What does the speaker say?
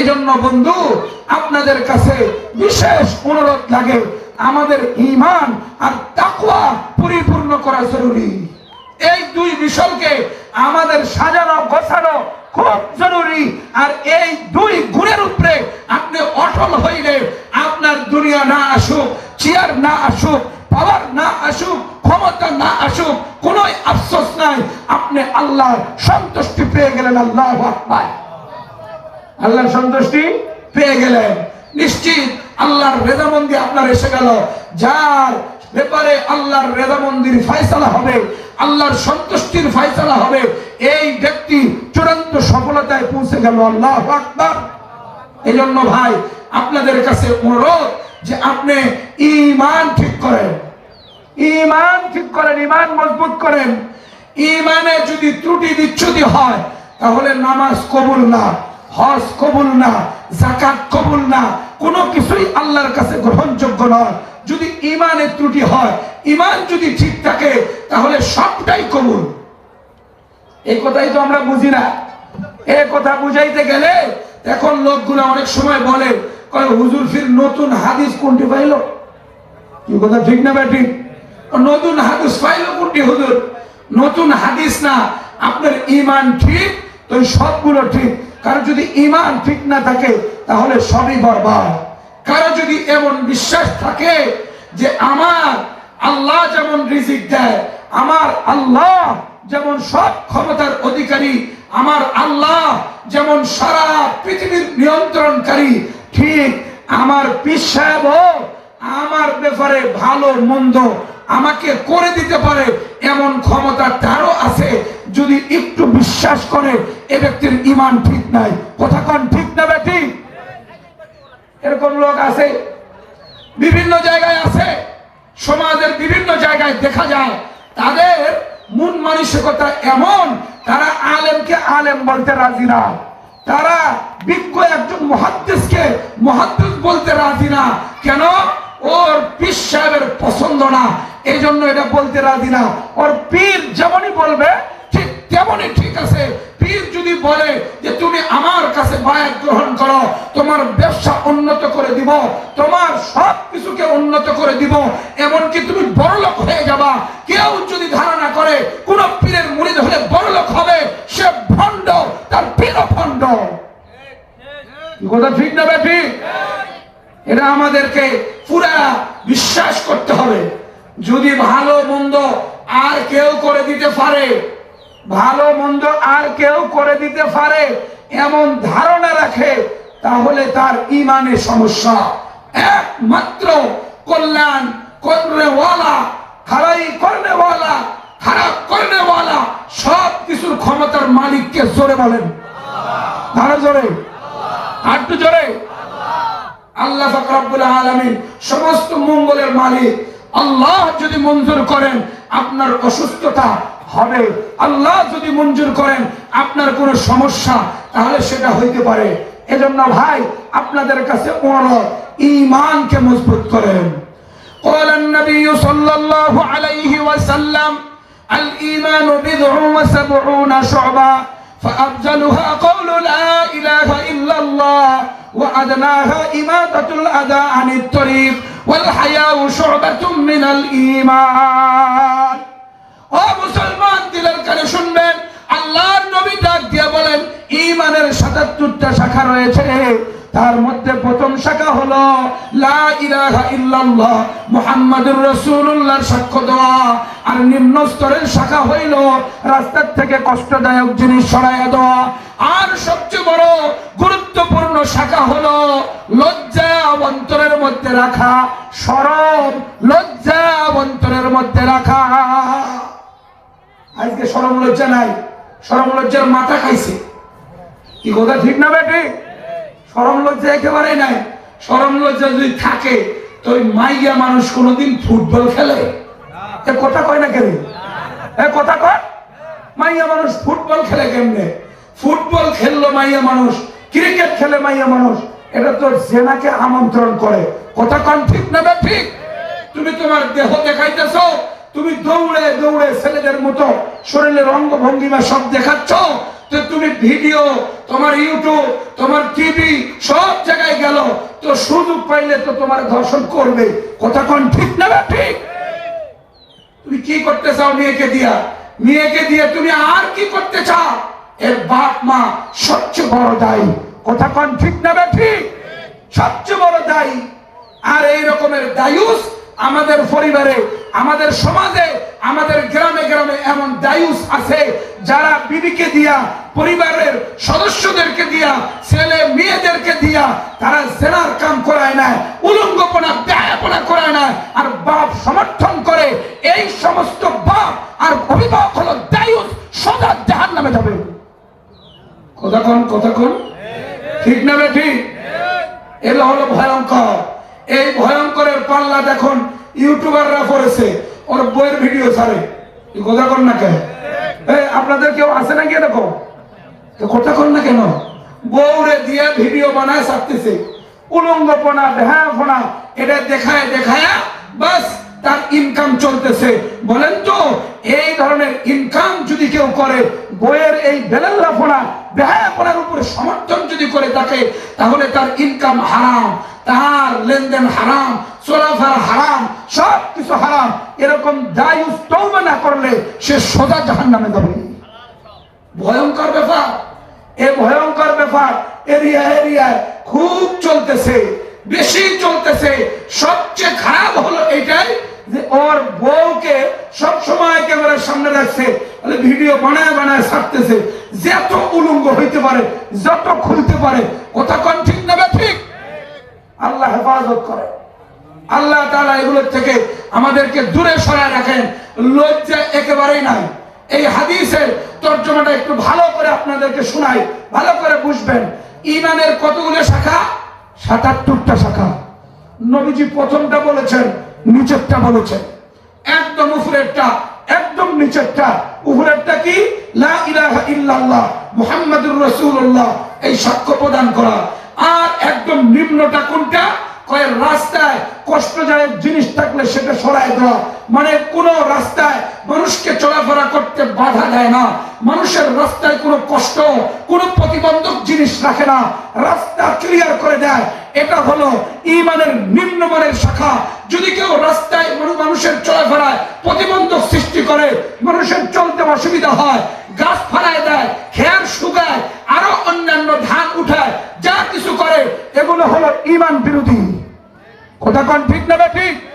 এজন্য বন্ধু, আপনাদের কাছে বিশেষ অনুরোধ লাগে, আমাদের ঈমান আর তাকওয়া পরিপূর্ণ করা জরুরি। এই দুই বিষয়কে আমাদের সাজানো, গোছানো খুব জরুরি, আর এই দুই গুণের উপরে আপনি অটল হইলে আপনার দুনিয়া না আসুক, চেয়ার না আসুক পাওয়ার না আসুক, ক্ষমতা না আসুক কোন আফসোস নাই। আপনি আল্লাহ সন্তুষ্টি পেয়ে গেলেন, আল্লাহ আকবার। আল্লাহর সন্তুষ্টি পেয়ে গেলেন। নিশ্চিত আল্লাহর রেজামন্দি আপনার এসে গেল। যার ব্যাপারে আল্লাহর রেজামন্দির ফয়সালা হবে, আল্লাহর সন্তুষ্টির ফয়সালা হবে, এই ব্যক্তি চূড়ান্ত সফলতায় পৌঁছে গেল। আল্লাহ আকবার। এই জন্য ভাই, আপনাদের কাছে অনুরোধ যে আপনি ইমান ঠিক করেন। ইমান ঠিক করেন ইমান মজবুত করেন। ইমানে যদি ত্রুটি বিচ্ছুতি হয়, তাহলে নামাজ কবুল না। হজ কবুল না জাকাত কবুল না, কোনো কিছুই আল্লাহর কাছে গ্রহণযোগ্য নয়। যদি ইমানের ত্রুটি হয় ইমান যদি ঠিক থাকে, তাহলে সবটাই কবুল। এই কথাই তো আমরা বুঝি না। এই কথা বুঝাইতে গেলে এখন লোকগুলো অনেক সময় বলে, কয়, হুজুর, ফির নতুন হাদিস কোনটি পাইলো? কি কথা, ঠিক না ব্যাটি? নতুন হাদিস পাইলো কোনটি, হুজুর? নতুন হাদিস না, আপনার ইমান ঠিক, তো সবগুলো ঠিক। কারও যদি ইমান ঠিক না থাকে, তাহলে সবই বরবাদ। কারও যদি এমন বিশ্বাস থাকে যে আমার আল্লাহ যেমন রিজিক দেয়, আমার আল্লাহ যেমন সব ক্ষমতার অধিকারী, আমার আল্লাহ যেমন সারা পৃথিবীর নিয়ন্ত্রণকারী, ঠিক আমার সাহেবও আমার ব্যাপারে ভালো মন্দ আমাকে করে দিতে পারে, এমন ক্ষমতা তারও আছে। যদি একটু বিশ্বাস করে এ ব্যক্তির ইমান ঠিক নাই। কথা কন, ঠিক না বেটি? এরকম লোক আছে, বিভিন্ন জায়গায় আছে, সমাজের বিভিন্ন জায়গায় দেখা যায়। তাদের মন মানসিকতা এমন, তারা আলেমকে আলেম বলতে রাজি না। তারা বিজ্ঞ একজন মহাদ্দেশকে মহাদ্দেশ বলতে রাজি না। কেন? ওর পীর সাহেবের পছন্দ না। এই জন্য এটা বলতে রাজি না। ওর পীর যেমনই বলবে, ঠিক তেমনই ঠিক আছে পীর যদি বলে যে তুমি আমার কাছে বায়াত গ্রহণ করো তোমার ব্যবসা উন্নত করে দিব, তোমার সব কিছুকে উন্নত করে দিব, এমনকি তুমি বড়লোক হয়ে যাবা। কেউ যদি ধারণা করে, কোন পীরের মুড়িদ হলে বড়লোক হবে, সে ভণ্ড, তার পীর ভণ্ড। কথা, ঠিক না বেটি এটা আমাদেরকে পুরা বিশ্বাস করতে হবে। যদি ভালো মন্দ আর কেউ করে দিতে পারে, ভালো মন্দ আর কেউ করে দিতে পারে, এমন ধারণা রাখে তাহলে তার ইমানের সমস্যা। একমাত্র কল্যাণ করনেওয়ালা খারাই করনেওয়ালা খারাপ করনেওয়ালা সব কিছুর ক্ষমতার মালিককে জোরে বলেন। আরও জোরে। একটু জোরে। আল্লাহ ফাকরাবুল আলমিন সমস্ত মঙ্গলের মালিক। আল্লাহ যদি মঞ্জুর করেন, আপনার অসুস্থতা হবে। আল্লাহ যদি মঞ্জুর করেন, আপনার কোনো সমস্যা, তাহলে সেটা হইতে পারে। এজন্য ভাই আপনাদের কাছে অনুরোধ ইমানকে মজবুত করেন قال النبي صلى الله عليه وسلم الإيمان بضع وسبعون شعبا فأفضلها قول لا إله إلا الله وأدناها إماتة الأذى عن الطريق والحياء شعبة من الإيمان ও মুসলমান দিলের কানে শুনবেন সাতাত্তরটা শাখা রয়েছে। তার মধ্যে প্রথম শাখা হলো, লা সাক্ষ্য দেওয়া। আর নিম্ন স্তরের শাখা হইল, রাস্তার থেকে কষ্টদায়ক জিনিস সরাইয়া দেওয়া। আর সবচেয়ে বড় গুরুত্বপূর্ণ শাখা হলো, লজ্জা অন্তরের মধ্যে রাখা সরব লজ্জা অন্তরের মধ্যে রাখা। আজকে সরম লজ্জা নাই সরম লজ্জার মাথা খাইছে। কি কথা, ঠিক না বেটি? সরম লজ্জা একেবারে নাই। সরম লজ্জা যদি থাকে, তো ওই মাইয়া মানুষ কোনোদিন ফুটবল খেলে? এ কথা কয় না কেন? এ কথা কয়? মাইয়া মানুষ ফুটবল খেলে কেমনে? ফুটবল খেললো মাইয়া মানুষ, ক্রিকেট খেলে মাইয়া মানুষ। এটা তো জেনাকে আমন্ত্রণ করে। কথা কন ঠিক না বে ঠিক তুমি তোমার দেহ দেখাইতেছো, তুমি দৌড়ে দৌড়ে ছেলেদের মতো শরীরের অঙ্গ ভঙ্গিমা সব দেখাচ্ছ তো তুমি ভিডিও, তোমার ইউটিউব, তোমার টিভি সুযোগ পাইলে তো তোমার ধর্ষণ করবে। কথা কোন ঠিক না ঠিক? তুমি কি করতে চাও মেয়েকে দিয়া? মেয়েকে দিয়ে তুমি আর কি করতে চাও? এর বাপ মা সবচেয়ে বড় দায়ী। কথা কোন ঠিক না ঠিক? সবচেয়ে বড় দায়ী। আর এই রকমের দায়ুস আমাদের পরিবারে, আমাদের সমাজে, আমাদের গ্রামে গ্রামে এমন দায়ুস আছে যারা বিবিকে দিয়া, পরিবারের সদস্যদেরকে দিয়া, ছেলে মেয়েদেরকে দিয়া, তারা জেনার কাম করায় না উলঙ্গপনা ব্যয়পনা করায় না আর বাপ সমর্থন করে, এই সমস্ত বাপ আর অভিভাবক হলো দায়ুস, সদা জাহান নামে যাবে। কথা কোন ঠিক না ঠিক? এগুলো হলো ভয়ঙ্কর। এই ভয়ঙ্করের পাল্লা দেখুন, ইউটিউবাররা পড়েছে ওর বইয়ের ভিডিও ছাড়ে। কথা কর না কেন আপনাদের কেউ আছে নাকি এরকম? কথা কর না কেন? বউরে দিয়ে ভিডিও বানায় ছাড়তেছে। উলঙ্গপনা ভ্যাপনা এটা দেখায় দেখায় বাস তার ইনকাম চলতেছে। বলেন তো, এই ধরনের ইনকাম যদি কেউ করে বইয়ের এই বেলাল্লাফোনা বেহায়াপনার উপরে সমর্থন যদি করে থাকে তাহলে তার ইনকাম হারাম, তার লেনদেন হারাম, চলাফেরা হারাম সব কিছু হারাম। এরকম দায়ুস তৌবা না করলে সে সোজা জাহান নামে যাবে ভয়ঙ্কর ব্যাপার এ ভয়ঙ্কর ব্যাপার এরিয়া এরিয়ায় খুব চলতেছে, বেশি চলতেছে। সবচেয়ে খারাপ হলো এটাই যে ওর বউকে সব সময় ক্যামেরার সামনে রাখছে ভিডিও বানায় বানায় ছাড়তেছে। যত উলঙ্গ হইতে পারে, যত খুলতে পারে, কথা কোন ঠিক না ঠিক? আল্লাহ হেফাজত করে। আল্লাহ তাআলা এগুলোর থেকে আমাদেরকে দূরে সরায় রাখেন। লজ্জা একেবারেই নাই। এই হাদিসের তর্জমাটা একটু ভালো করে আপনাদেরকে শোনাই, ভালো করে বুঝবেন। ইমানের কতগুলো শাখা? সাতাত্তরটা শাখা। নবীজি প্রথমটা বলেছেন, নিচেরটা বলেছেন। একদম উপরেরটা, একদম নিচেরটা। উপরেরটা কি? লা ইলাহা ইল্লাল্লাহ, মুহাম্মাদুর রাসূলুল্লাহ, এই সাক্ষ্য প্রদান করা। আর একদম নিম্নটা কোনটা? কয় রাস্তায় কষ্টদায়ক জিনিস থাকলে সেটা সরায় দেওয়া। মানে কোন রাস্তায় মানুষকে চলাফেরা করতে বাধা দেয় না। মানুষের রাস্তায় কোনো কষ্ট, কোনো প্রতিবন্ধক জিনিস রাখে না। রাস্তা ক্লিয়ার করে দেয়। এটা হলো ইমানের নিম্নমানের শাখা। যদি কেউ রাস্তায় মানুষের চলাফেরায় প্রতিবন্ধক সৃষ্টি করে, মানুষের চলতে অসুবিধা হয়, গাছ ফালায় দেয় খেয়ার শুকায়, আরও অন্যান্য ধান উঠায়, যা কিছু করে, এগুলো হলো ইমান বিরোধী। কথা কোন ঠিক না ঠিক?